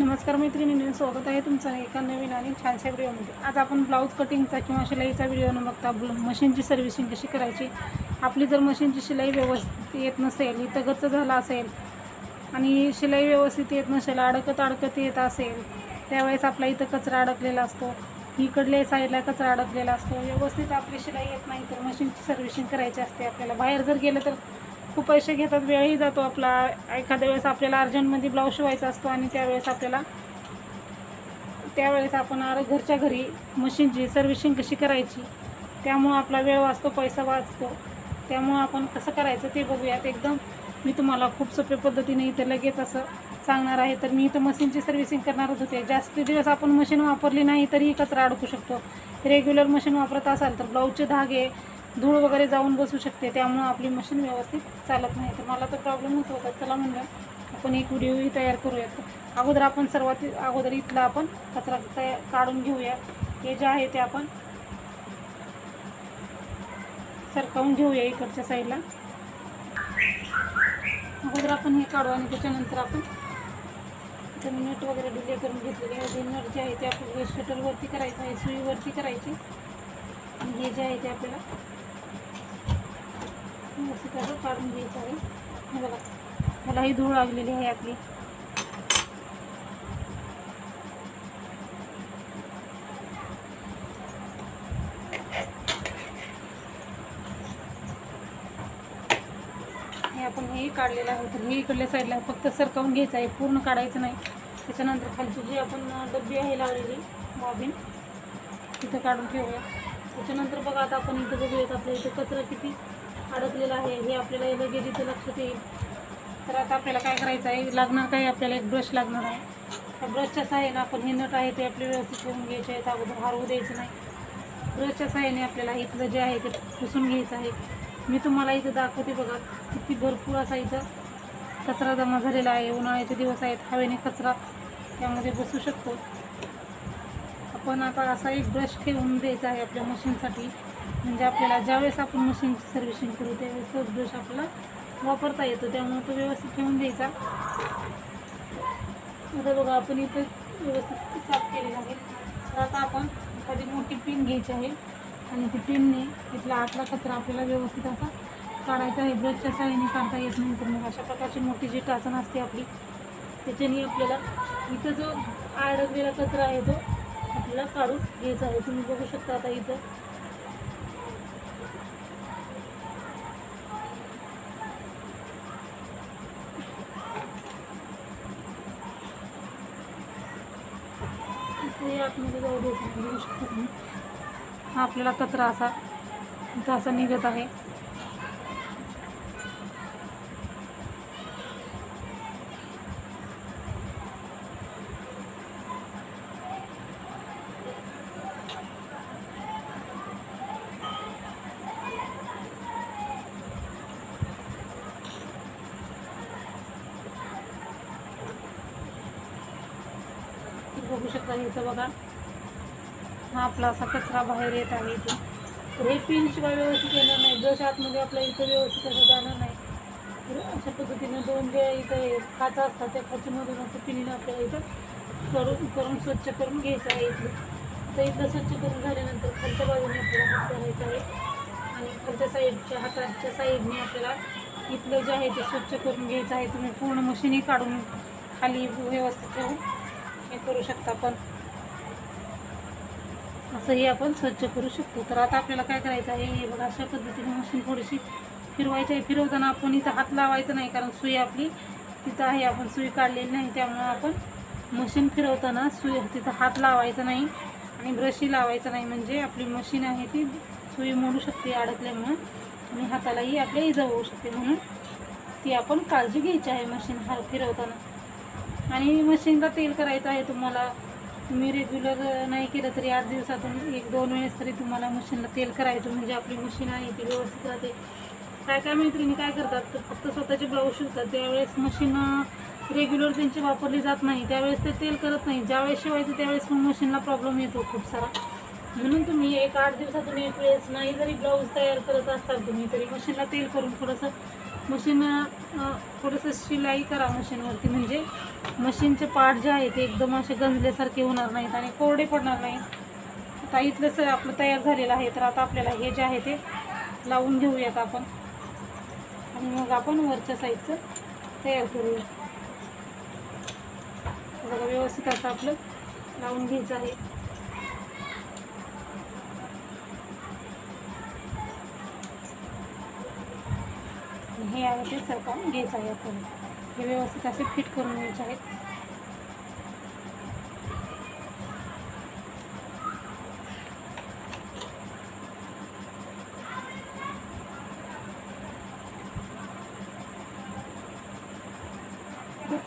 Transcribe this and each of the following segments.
नमस्कार मैत्रिणींनी स्वागत आहे तुमचं एका नवीन आणि छानशा व्हिडिओमध्ये. आज आपण ब्लाऊज कटिंगचा किंवा शिलाईचा व्हिडिओ न बघता ब्ल मशीनची सर्व्हिसिंग कशी करायची? आपली जर मशीनची शिलाई व्यवस्थित येत नसेल इथं गच्च झाला असेल आणि शिलाई व्यवस्थित येत नसेल अडकत अडकत येत असेल त्यावेळेस आपला इथं कचरा अडकलेला असतो इकडल्या साईडला कचरा अडकलेला असतो व्यवस्थित आपली शिलाई येत नाही तर मशीनची सर्व्हिसिंग करायची असते आपल्याला. बाहेर जर गेलं तर खूप पैसे घेतात वेळही जातो आपला. एखाद्या वेळेस आपल्याला अर्जंटमध्ये ब्लाऊज शिवायचा असतो आणि त्यावेळेस आपल्याला त्यावेळेस आपण आर घरच्या घरी मशीनची सर्व्हिसिंग कशी करायची त्यामुळं आपला वेळ वाचतो पैसा वाचतो. त्यामुळं आपण कसं करायचं ते बघूयात. एकदम मी तुम्हाला खूप सोप्या पद्धतीने इथं लगेच असं सांगणार आहे. तर मी इथं मशीनची सर्व्हिसिंग करणारच होते. जास्त दिवस आपण मशीन वापरली नाही तरीही कचरा अडकू शकतो. रेग्युलर मशीन वापरत असाल तर ब्लाऊजचे धागे धूळ वगैरे जाऊन बसू शकते त्यामुळं आपली मशीन व्यवस्थित चालत नाही. तर मला तर प्रॉब्लेम होत होता चला म्हणलं आपण एक व्हिडिओही तयार करूयात. अगोदर आपण सर्वात अगोदर इथला आपण कचरा तया काढून घेऊया. हे जे आहे ते आपण सरकावून घेऊया इकडच्या साईडला अगोदर आपण हे काढू आणि त्याच्यानंतर आपण मी नट वगैरे डिले करून घेतलेले आहे. जे नट जे आहे ते आपल्याला शटलवरती करायचं आहे सुईवरती करायची आणि हे जे आहे ते आपल्याला व्यवस्थित असं काढून घ्यायचं आहे बघा ह्याला ही धूळ लागलेली आहे आपली. हे आपण हे काढलेलं आहे तर हे इकडल्या साईडला फक्त सरकावून घ्यायचं आहे पूर्ण काढायचं नाही. त्याच्यानंतर खालची जी आपण डब्बी आहे लावलेली बॉबिन तिथं काढून ठेवूया. त्याच्यानंतर बघा आता आपण इथं बघूयात आपल्या इथं कचरा किती अडकलेलं आहे हे आपल्याला लगेच इथं लक्षात येईल. तर आता आपल्याला काय करायचं आहे? लागणार काय? आपल्याला एक ब्रश लागणार आहे. त्या ब्रशच्या सहाय्याने आपण हे नट आहे ते आपले व्यवस्थित ठेवून घ्यायचे आहेत. अगोदर हरवू द्यायचं नाही. ब्रशच्या सहाय्याने आपल्याला इथलं जे आहे ते पुसून घ्यायचं आहे. मी तुम्हाला इथं दाखवते बघा किती भरपूर असा इथं कचरा जमा झालेला आहे. उन्हाळ्याचे दिवस आहेत हवेने कचरा त्यामध्ये बसू शकतो. आपण आता असा एक ब्रश ठेवून द्यायचा आहे आपल्या मशीनसाठी म्हणजे आपल्याला ज्यावेळेस आपण मशीनची सर्व्हिसिंग करू त्यावेळेस तोच ब्रश आपला वापरता येतो. त्यामुळे तो व्यवस्थित ठेवून द्यायचा. आता बघा आपण इथं व्यवस्थित साफ केलेलं आहे. तर आता आपण एखादी मोठी पिन घ्यायची आहे आणि ती पिनने तिथला आतला कचरा आपल्याला व्यवस्थित असा काढायचा आहे. ब्रशच्या साहाय्याने काढता येत नाही. तर मग अशा प्रकारची मोठी जी टाचण असते आपली त्याच्याने आपल्याला इथं जो अडकलेला कचरा आहे तो आपल्याला काढून घ्यायचा आहे. तुम्ही बघू शकता आता इथं इथे आतमध्ये जाऊ द्यायचं नाही, बघू तुम्ही हा आपल्याला कचरा असा तसा निघत आहे. बघू शकता इथं बघा. हा आपला असा कचरा बाहेर येत आहे इथे तर हे पिन शिवाय व्यवस्थित येणार नाही. ब्रश आतमध्ये आपल्या इथं व्यवस्थित असं जाणार नाही. तर अशा पद्धतीनं दोन जे इथं खाचा असतात त्या खाचीमधून असं पिनीनं आपल्याला इथं करून करून स्वच्छ करून घ्यायचं आहे इथलं तर इथं स्वच्छ करून झाल्यानंतर खालच्या बाजूने आपल्याला हात करायचा आहे. आणि खालच्या साईडच्या हाताच्या साईडने आपल्याला इथलं जे आहे ते स्वच्छ करून घ्यायचं आहे. तुम्ही पूर्ण मशीनही काढून खाली व्यवस्थित ठेवून. हे करू शकता पण असंही आपण स्वच्छ करू शकतो. तर आता आपल्याला काय करायचं आहे? हे बघा अशा पद्धतीने मशीन थोडीशी फिरवायची आहे. फिरवताना आपण इथं हात लावायचा नाही कारण सुई आपली तिथं आहे. आपण सुई काढलेली नाही त्यामुळं आपण मशीन फिरवताना सुई तिथं हात लावायचा नाही आणि ब्रशही लावायचा नाही. म्हणजे आपली मशीन आहे ती सुई मोडू शकते अडकल्यामुळं आणि हातालाही आपल्या इजा होऊ शकते. म्हणून ती आपण काळजी घ्यायची आहे मशीन हा फिरवताना. आणि मशीनला तेल करायचं आहे तुम्हाला. तुम्ही रेग्युलर नाही केलं तरी आठ दिवसातून एक दोन वेळेस तरी तुम्हाला मशीनला तेल करायचं. म्हणजे आपली मशीन आहे ती व्यवस्थित राहते. काय काय मैत्रिणी काय करतात? तर फक्त स्वतःचे ब्लाऊज शिवतात. त्यावेळेस मशीन रेग्युलर त्यांची वापरली जात नाही. त्यावेळेस ते तेल करत नाही. ज्यावेळेस शिवायचं त्यावेळेस पण मशीनला प्रॉब्लेम येतो खूप सारा. म्हणून तुम्ही एक आठ दिवसातून एक वेळेस नाही जरी ब्लाऊज तयार करत असाल तुम्ही तरी मशीनला तेल करून थोडंसं मशीन थोडंसं शिलाई करा मशीनवरती. म्हणजे मशीनचे पार्ट जे आहे ते एकदम असे गंजल्यासारखे होणार नाहीत आणि कोरडे पडणार नाही आता इथलं सर आपलं तयार झालेलं आहे तर आता आपल्याला हे जे आहे ते लावून घेऊयात आपण. आणि मग आपण वरच्या साईडचं तयार करूया. बघा व्यवस्थित असं आपलं लावून घ्यायचं आहे. हे आहे ते सरकार घ्यायचं आहे आपण. हे व्यवस्थित असे फिट करून घ्यायचे आहेत.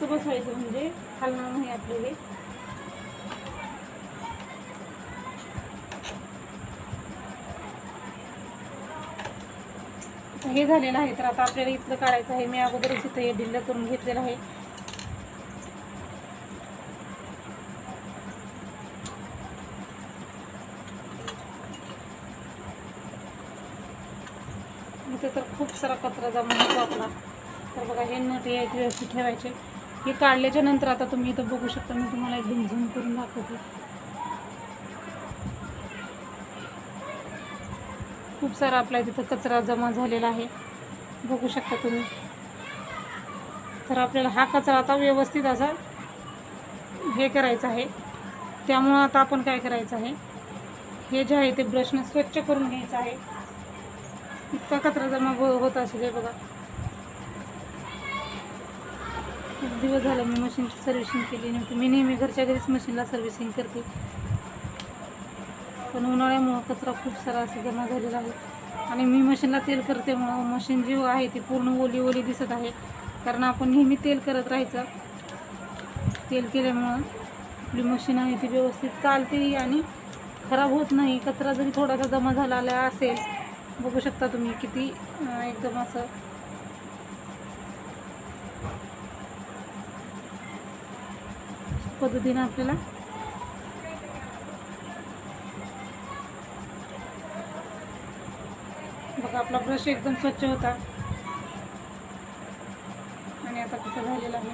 बसवायचं म्हणजे खालणार नाही आपले हे झालेलं आहे तर आता आपल्याला इथलं काढायचं आहे. मी अगोदरच इथं हे डिल्ल करून घेतलेलं आहे. इथे तर खूप सारा कचरा जमा होतो आपला. तर बघा हे नट हे व्यवस्थित ठेवायचे. हे काढल्याच्या नंतर आता तुम्ही इथं बघू शकता मी तुम्हाला एकदम झूम करून दाखवते. खूप सारा आपला तिथं कचरा जमा झालेला आहे. बघू शकता तुम्ही. तर आपल्याला हा कचरा आता व्यवस्थित असा हे करायचं आहे. त्यामुळं आता आपण काय करायचं आहे? हे जे आहे ते ब्रशनं स्वच्छ करून घ्यायचं आहे. इतका कचरा जमा हो- होत असेल हे बघा. एक दिवस झालं मी मशीनची सर्व्हिसिंग केली नव्हती. मी नेहमी घरच्या घरीच मशीनला सर्व्हिसिंग करते. पण उन्हाळ्यामुळं कचरा खूप सारा असं जमा झालेला आहे. आणि मी मशीनला तेल करतेमुळं मशीन जी आहे ती पूर्ण ओली ओली दिसत आहे. कारण आपण नेहमी तेल करत राहायचं. तेल केल्यामुळं आपली मशीन आहे ती व्यवस्थित चालते आणि खराब होत नाही. कचरा जरी थोडासा जमा झालेला असेल बघू शकता तुम्ही किती एकदम असं. पद्धतीनं आपल्याला असा आपला ब्रश एकदम स्वच्छ होता. आणि आता कसं झालेला आहे.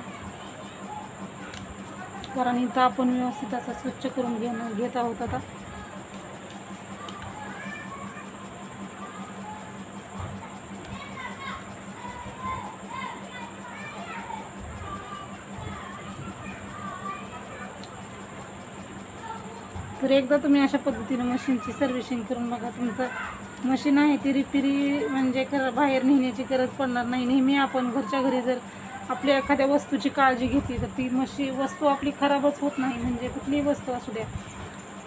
कारण इथं आपण व्यवस्थित असा स्वच्छ करून घेणं घेत आहोत आता. तर एकदा तुम्ही अशा पद्धतीनं मशीनची सर्व्हिसिंग करून बघा तुमचं मशीन आहे ती रिपेरी म्हणजे खरं बाहेर नेण्याची गरज पडणार नाही. नेहमी आपण घरच्या घरी जर आपल्या एखाद्या वस्तूची काळजी घेतली तर ती मशी वस्तू आपली खराबच होत नाही. म्हणजे कुठलीही वस्तू असू द्या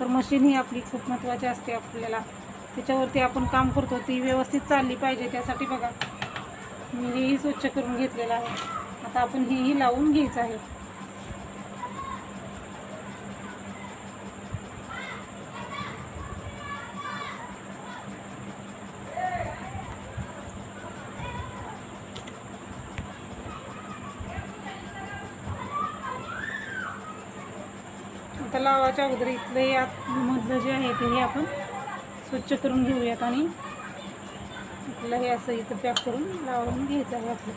तर मशीन ही आपली खूप महत्त्वाची असते आपल्याला. त्याच्यावरती आपण काम करतो ती व्यवस्थित चालली पाहिजे. त्यासाठी बघा मी हेही स्वच्छ करून घेतलेलं आहे. आता आपण हेही लावून घ्यायचं आहे. आता लावायच्या अगोदर इथलं हे आतमधलं जे आहे ते हे आपण स्वच्छ करून घेऊयात आणि आपलं हे असं इथं पॅक करून लावून घ्यायचं आहे आपलं.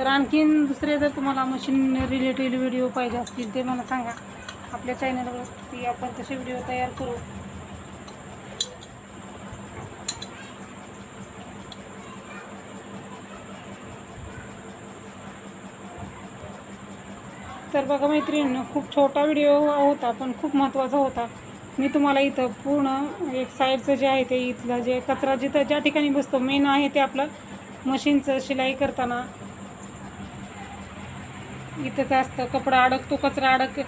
तर आणखीन दुसरे जर तुम्हाला मशीन रिलेटेड व्हिडिओ पाहिजे असतील ते मला सांगा. आपल्या चॅनलवरती आपण तसे व्हिडिओ तयार करू. तर बघा मैत्रिणीनं खूप छोटा व्हिडिओ होता पण खूप महत्त्वाचा होता. मी तुम्हाला इथं पूर्ण एक साईडचं जे आहे ते इथलं जे कचरा जिथं ज्या ठिकाणी बसतो मेन आहे ते आपलं मशीनचं शिलाई करताना. इथंच असतं कपडा अडकतो कचरा अडक.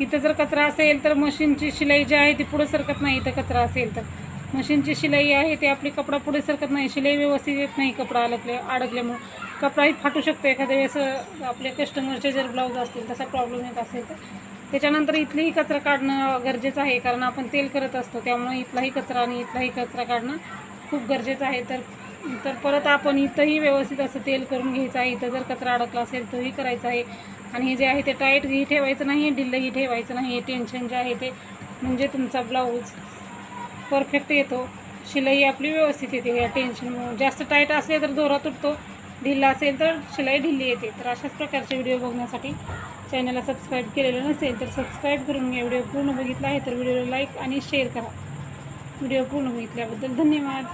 इथं जर कचरा असेल तर मशीनची शिलाई जी आहे ती पुढे सरकत नाही इथं कचरा असेल तर. मशीनची शिलाई आहे ते आपली कपडा पुढे सरकत नाही शिलाई व्यवस्थित येत नाही कपडा अडकले अडकल्यामुळं. कपडाही फाटू शकतो एखाद्या वेळेस आपले कस्टमरचे जर ब्लाऊज असतील तसा प्रॉब्लेम येत असेल तर. त्याच्यानंतर इथलेही कचरा काढणं गरजेचं आहे कारण आपण तेल करत असतो त्यामुळे इथलाही कचरा आणि इथलाही कचरा काढणं खूप गरजेचं आहे. तर तर परत आपण इथंही व्यवस्थित असं तेल करून घ्यायचं आहे. इथं जर कचरा अडकला असेल तोही करायचा आहे. आणि हे जे आहे ते टाईटही ठेवायचं नाही ढिल्लही ठेवायचं नाही हे टेन्शन जे आहे ते म्हणजे तुमचा ब्लाऊज परफेक्ट येतो. शिलाई आपली व्यवस्थित येते. या टेन्शनमुळे जास्त टाईट असले तर दोरा तुटतो. ढिल्ला असेल तर शिलाई ढिल्ली येते. तर अशाच प्रकारचे व्हिडिओ बघण्यासाठी चॅनलला सबस्क्राईब केलेलं नसेल तर सबस्क्राईब करून घ्या. व्हिडिओ पूर्ण बघितला आहे तर व्हिडिओला लाईक आणि शेअर करा. व्हिडिओ पूर्ण बघितल्याबद्दल धन्यवाद.